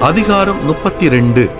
அதிகாரம் முப்பத்தி ரெண்டு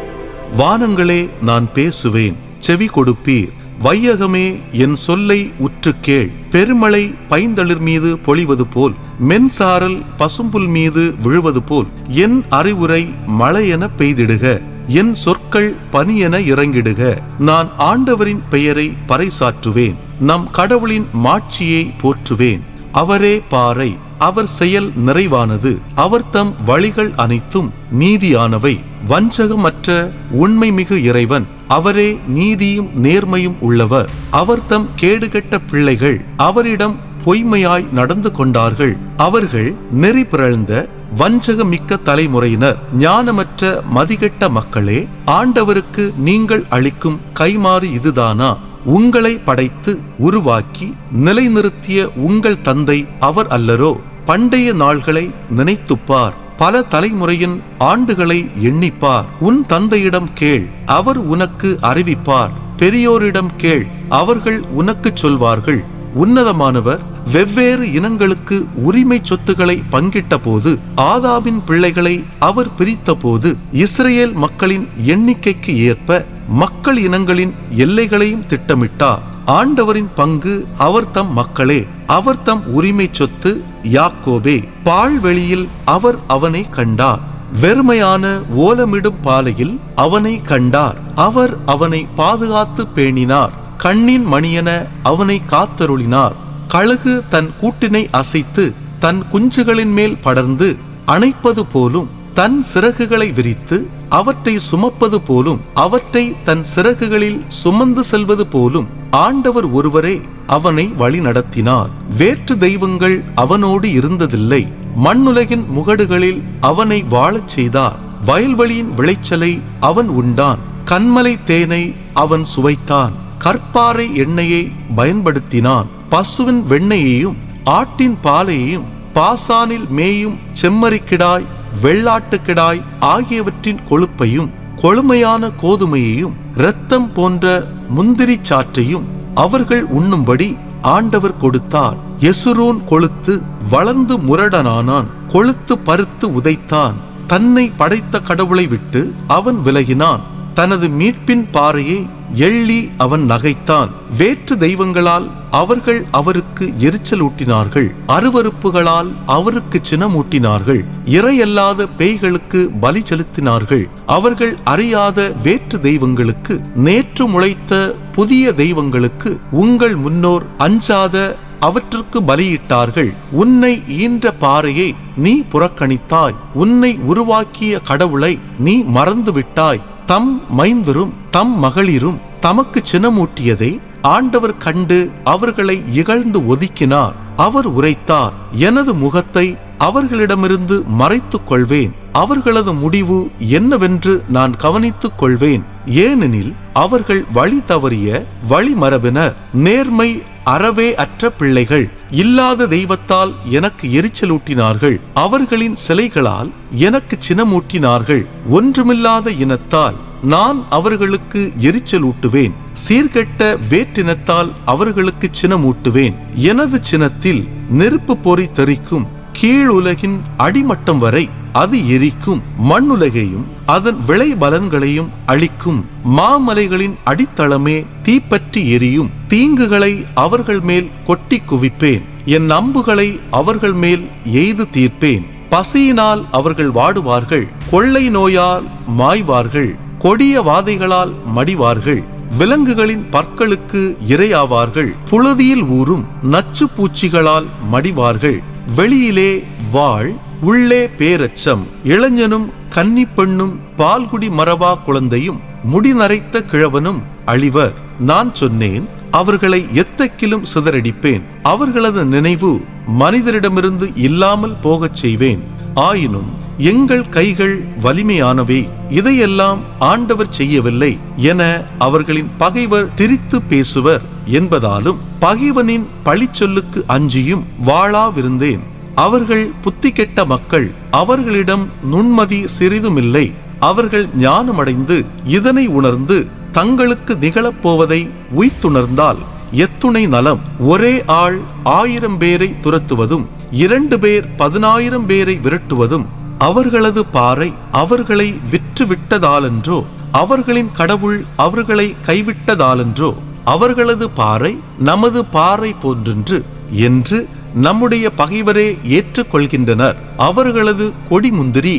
வானங்களே நான் பேசுவேன். செவி கொடுப்பீர். வையகமே என் சொல்லை உற்று கேள். பெருமழை பைந்தளிர் மீது பொழிவது போல். மென்சாரல் பசும்புல் மீது விழுவது போல். என் அறிவுரை மழையென பெய்திடுக. என் சொற்கள் பனியென இறங்கிடுக. நான் ஆண்டவரின் பெயரை பறைசாற்றுவேன். நம் கடவுளின் மாட்சியை போற்றுவேன். அவரே பாறை. அவர் செயல் நிறைவானது. அவர் தம் வழிகள் அனைத்தும் நீதியானவை. வஞ்சகமற்ற உண்மைமிகு இறைவன் அவரே நீதியும் நேர்மையும் உள்ளவர். அவர் தம் கேடுகெட்ட பிள்ளைகள் அவரிடம் பொய்மையாய் நடந்து கொண்டார்கள். அவர்கள் நெறி பிறழ்ந்த வஞ்சகமிக்க தலைமுறையினர். ஞானமற்ற மதிகெட்ட மக்களே ஆண்டவருக்கு நீங்கள் அளிக்கும் கைமாறு இதுதானா? உங்களை படைத்து உருவாக்கி நிலைநிறுத்திய உங்கள் தந்தை அவர் அல்லரோ பண்டைய நாள்களை நினைத்துப்பார். பல தலைமுறையின் ஆண்டுகளை எண்ணிப்பார். உன் தந்தையிடம் கேள் அவர் உனக்கு அறிவிப்பார். பெரியோரிடம் கேள் அவர்கள் உனக்குச் சொல்வார்கள். உன்னதமானவர் வெவ்வேறு இனங்களுக்கு உரிமை சொத்துக்களை பங்கிட்ட போது ஆதாமின் பிள்ளைகளை அவர் பிரித்த போது இஸ்ரேல் மக்களின் எண்ணிக்கைக்கு ஏற்ப மக்கள் இனங்களின் எல்லைகளையும் திட்டமிட்டார் ஆண்டவரின் பங்கு அவர் தம் மக்களே அவர் தம் உரிமை சொத்து யாக்கோபே. பால்வெளியில் அவர் அவனை கண்டார். வெறுமையான ஓலமிடும் பாலையில் அவனை கண்டார். அவர் அவனை பாதுகாத்து பேணினார். கண்ணின் மணியென அவனை காத்தருளினார். கழுகு தன் கூட்டினை அசைத்து தன் குஞ்சுகளின் மேல் படர்ந்து அணைப்பது போலும் தன் சிறகுகளை விரித்து அவற்றை சுமப்பது போலும் அவற்றை தன் சிறகுகளில் சுமந்து செல்வது போலும் ஆண்டவர் ஒருவரே அவனை வழி நடத்தினார். வேற்று தெய்வங்கள் அவனோடு இருந்ததில்லை. மண்ணுலகின் முகடுகளில் அவனை வாழச் செய்தார். வயல்வெளியின் விளைச்சலை அவன் உண்டான். கண்மலை தேனை அவன் சுவைத்தான். கற்பாறை எண்ணெயை பயன்படுத்தினான். பசுவின் வெண்ணெயையும் ஆட்டின் பாலையையும் பாசானில் மேயும் செம்மறிக்கிடாய் வெள்ளாட்டுக்கிடாய் ஆகியவற்றின் கொழுப்பையும் கொழுமையான கோதுமையையும் இரத்தம் போன்ற முந்திரிச் சாற்றையும் அவர்கள் உண்ணும்படி ஆண்டவர் கொடுத்தார். எசுரூன் கொழுத்து வளர்ந்து முரடனானான் கொழுத்து பருத்து உதைத்தான். தன்னை படைத்த கடவுளை விட்டு அவன் விலகினான். தனது மீட்பின் பாறையை எள்ளி அவன் நகைத்தான். வேற்று தெய்வங்களால் அவர்கள் அவருக்கு எரிச்சல் ஊட்டினார்கள் அருவருப்புகளால் அவருக்கு சினமூட்டினார்கள். இறையல்லாத பேய்களுக்கு பலி செலுத்தினார்கள். அவர்கள் அறியாத வேற்று தெய்வங்களுக்கு நேற்று முளைத்த புதிய தெய்வங்களுக்கு உங்கள் முன்னோர் அஞ்சாத அவற்றுக்கு பலியிட்டார்கள். உன்னை ஈன்ற பாறையை நீ புறக்கணித்தாய். உன்னை உருவாக்கிய கடவுளை நீ மறந்துவிட்டாய். தம் மைந்தரும் தம் மகளிரும் தமக்கு சினமூட்டியதை ஆண்டவர் கண்டு அவர்களை இகழ்ந்து ஒதுக்கினார். அவர் உரைத்தார் எனது முகத்தை அவர்களிடமிருந்து மறைத்துக் கொள்வேன். அவர்களது முடிவு என்னவென்று நான் கவனித்துக் கொள்வேன். ஏனெனில் அவர்கள் வழி தவறிய வழிமரபினர். நேர்மை அறவே அற்ற பிள்ளைகள். இல்லாத தெய்வத்தால் எனக்கு எரிச்சலூட்டினார்கள். அவர்களின் சிலைகளால் எனக்கு சினமூட்டினார்கள். ஒன்றுமில்லாத இனத்தால் நான் அவர்களுக்கு எரிச்சலூட்டுவேன். சீர்கெட்ட வேற்றினத்தால் அவர்களுக்கு சினமூட்டுவேன். எனது சினத்தில் நெருப்பு பொறி கீழ் உலகின் அடிமட்டம் வரை அது எரிக்கும். மண்ணுலகையும் அதன் விளை பலன்களையும் அழிக்கும். மாமலைகளின் அடித்தளமே தீப்பற்றி எரியும். தீங்குகளை அவர்கள் மேல் கொட்டி குவிப்பேன். என் அம்புகளை அவர்கள் மேல் எய்து தீர்ப்பேன். பசியினால் அவர்கள் வாடுவார்கள். கொள்ளை நோயால் மாய்வார்கள். கொடிய வாதைகளால் மடிவார்கள். விலங்குகளின் பற்களுக்கு இரையாவார்கள். புழுதியில் ஊறும் நச்சு பூச்சிகளால் மடிவார்கள். வெளியிலே வாழ் உள்ளே பேரச்சம். இளைஞனும் கன்னி பெண்ணும் பால்குடி மரபா குழந்தையும் முடி நரைத்த கிழவனும் அழிவர். நான் சொன்னேன் அவர்களை எத்தக்கிலும் சிதறடிப்பேன். அவர்களது நினைவு மனிதரிடமிருந்து இல்லாமல் போகச் செய்வேன். ஆயினும் எங்கள் கைகள் வலிமையானவை. இதையெல்லாம் ஆண்டவர் செய்யவில்லை என அவர்களின் பகைவர் திரித்து பேசுவர். என்பதாலும் பகைவனின் பழிச்சொல்லுக்கு அஞ்சியும் வாழாவிருந்தேன். அவர்கள் புத்தி கெட்ட மக்கள் அவர்களிடம் நுண்மதி சிறிதுமில்லை. அவர்கள் ஞானமடைந்து இதனை உணர்ந்து தங்களுக்கு நிகழப்போவதை உய்த்துணர்ந்தால் எத்துணை நலம் ஒரே ஆள் ஆயிரம் பேரை துரத்துவதும் இரண்டு பேர் பதினாயிரம் பேரை விரட்டுவதும் அவர்களது பாறை அவர்களை விற்றுவிட்டதாலென்றோ அவர்களின் கடவுள் அவர்களை கைவிட்டதாலன்றோ அவர்களது பாறை நமது பாறை போன்றென்று என்று நம்முடைய பகைவரே ஏற்றுக்கொள்கின்றனர். அவர்களது கொடிமுந்திரி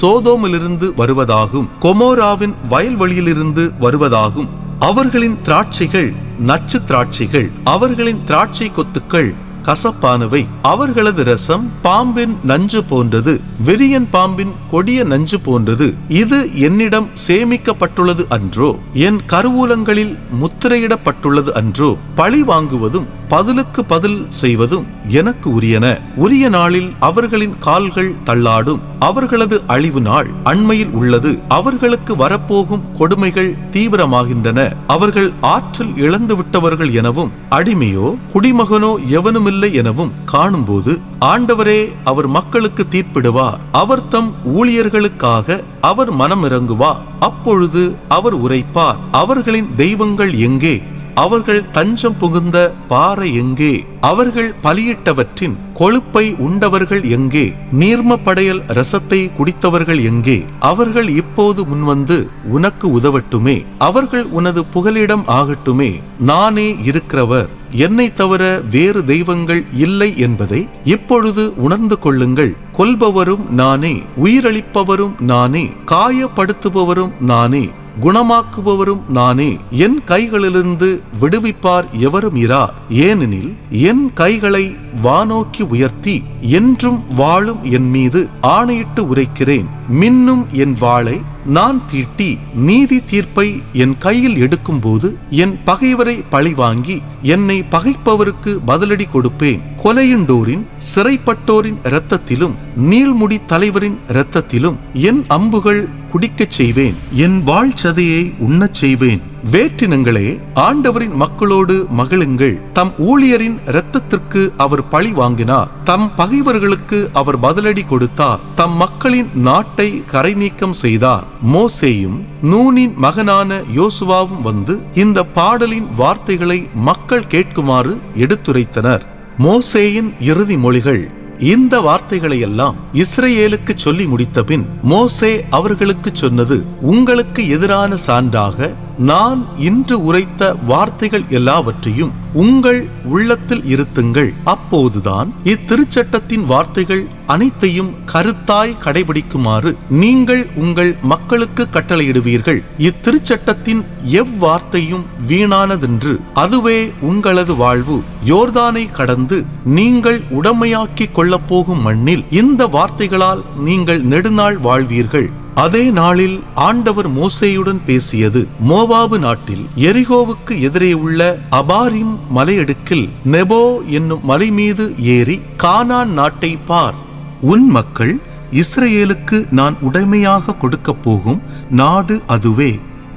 சோதோமிலிருந்து வருவதாகும். கொமோராவின் வயல்வெளியிலிருந்து வருவதாகும். அவர்களின் திராட்சைகள் நச்சு திராட்சைகள் அவர்களின் திராட்சை கொத்துக்கள் கசப்பானவை அவர்களது ரசம் பாம்பின் நஞ்சு போன்றது வெறியன் பாம்பின் கொடிய நஞ்சு போன்றது இது என்னிடம் சேமிக்கப்பட்டுள்ளது அன்றோ? என் கருவூலங்களில் முத்திரையிடப்பட்டுள்ளது அன்றோ? பழி வாங்குவதும் பதிலுக்கு பதில் செய்வதும் எனக்கு உரியன. உரிய நாளில் அவர்களின் கால்கள் தள்ளாடும். அவர்களது அழிவு நாள் அண்மையில் உள்ளது. அவர்களுக்கு வரப்போகும் கொடுமைகள் தீவிரமாகின்றன. அவர்கள் ஆற்றல் இழந்துவிட்டவர்கள் எனவும் அடிமையோ குடிமகனோ எவனுமில்லை எனவும் காணும்போது ஆண்டவரே அவர் மக்களுக்கு தீர்ப்பிடுவார். அவர் தம் ஊழியர்களுக்காக அவர் மனம் இறங்குவார் அப்பொழுது அவர் உரைப்பார். அவர்களின் தெய்வங்கள் எங்கே? அவர்கள் தஞ்சம் புகுந்த பாறை எங்கே? அவர்கள் பலியிட்டவற்றின் கொழுப்பை உண்டவர்கள் எங்கே? நீர்ம படையல் ரசத்தை குடித்தவர்கள் எங்கே? அவர்கள் இப்போது முன்வந்து உனக்கு உதவட்டுமே. அவர்கள் உனது புகலிடம் ஆகட்டுமே. நானே இருக்கிறவர். என்னை தவிர வேறு தெய்வங்கள் இல்லை என்பதை இப்பொழுது உணர்ந்து கொள்ளுங்கள். கொல்பவரும் நானே. உயிரளிப்பவரும் நானே. காயப்படுத்துபவரும் நானே. குணமாக்குபவரும் நானே. என் கைகளிலிருந்து விடுவிப்பார் எவரும் இரார் ஏனெனில் என் கைகளை வானோக்கி உயர்த்தி என்றும் வாழும் என் மீது ஆணையிட்டு உரைக்கிறேன். மின்னும் என் வாளை நான் தீட்டி நீதி தீர்ப்பை என் கையில் எடுக்கும்போது என் பகைவரை பழிவாங்கி என்னை பகைப்பவருக்கு பதிலடி கொடுப்பேன். கொலையுண்டோரின் சிறைப்பட்டோரின் இரத்தத்திலும் நீள்முடி தலைவரின் இரத்தத்திலும் என் அம்புகள் குடிக்கச் செய்வேன். என் வாழ் சதையை உண்ணச் செய்வேன். வேற்றினங்களே ஆண்டவரின் மக்களோடு மகிழுங்கள். தம் ஊழியரின் இரத்தத்திற்கு அவர் பழி வாங்கினார். தம் பகைவர்களுக்கு அவர் பதிலடி கொடுத்தார். தம் மக்களின் நாட்டை கரை நீக்கம் செய்தார். மோசேயும் நூனின் மகனான யோசுவாவும் வந்து இந்த பாடலின் வார்த்தைகளை மக்கள் கேட்குமாறு எடுத்துரைத்தனர். மோசேயின் இறுதி மொழிகள். இந்த வார்த்தைகளை எல்லாம் இஸ்ரேலுக்கு சொல்லி முடித்தபின் மோசே அவர்களுக்கு சொன்னது உங்களுக்கு எதிரான சான்றாக நான் இன்று உரைத்த வார்த்தைகள் எல்லாவற்றையும் உங்கள் உள்ளத்தில் இருத்துங்கள். அப்போதுதான் இத்திருச்சட்டத்தின் வார்த்தைகள் அனைத்தையும் கருத்தாய் கடைபிடிக்குமாறு நீங்கள் உங்கள் மக்களுக்கு கட்டளையிடுவீர்கள். இத்திருச்சட்டத்தின் எவ்வார்த்தையும் வீணானதென்று அதுவே உங்களது வாழ்வு. யோர்தானை கடந்து நீங்கள் உடமையாக்கிக் கொள்ளப் போகும் மண்ணில் இந்த வார்த்தைகளால் நீங்கள் நெடுநாள் வாழ்வீர்கள். அதே நாளில் ஆண்டவர் மோசேயுடன் பேசியது மோவாபு நாட்டில் எரிகோவுக்கு எதிரே உள்ள அபாரிம் மலையடுக்கில் நெபோ என்னும் மலை மீது ஏறி கானான் நாட்டை பார். உன் மக்கள் இஸ்ரேலுக்கு நான் உடைமையாக கொடுக்கப் போகும் நாடு அதுவே.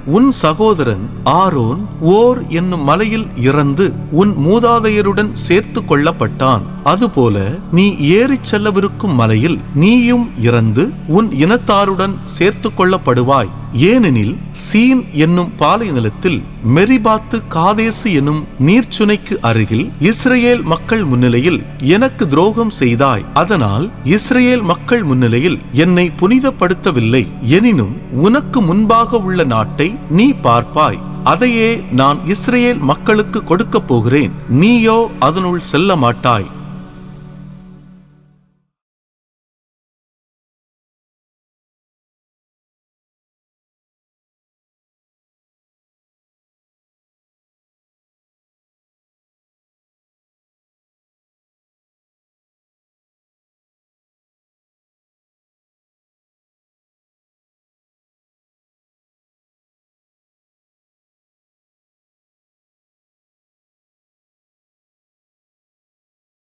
உன் சகோதரன் ஆரோன் ஓர் என்னும் மலையில் இறந்து உன் மூதாதையருடன் சேர்த்து கொள்ளப்பட்டான். அதுபோல நீ ஏறிச் செல்லவிருக்கும் மலையில் நீயும் இறந்து உன் இனத்தாருடன் சேர்த்து கொள்ளப்படுவாய் ஏனெனில் சீன் என்னும் பாலை நிலத்தில் மெரிபாத்து காதேசு என்னும் நீர்ச்சுனைக்கு அருகில் இஸ்ரேல் மக்கள் முன்னிலையில் எனக்கு துரோகம் செய்தாய். அதனால் இஸ்ரேல் மக்கள் முன்னிலையில் என்னை புனிதப்படுத்தவில்லை. எனினும் உனக்கு முன்பாக உள்ள நாட்டை நீ பார்ப்பாய். அதையே நான் இஸ்ரேல் மக்களுக்கு கொடுக்கப் போகிறேன். நீயோ அதனுள் செல்ல மாட்டாய்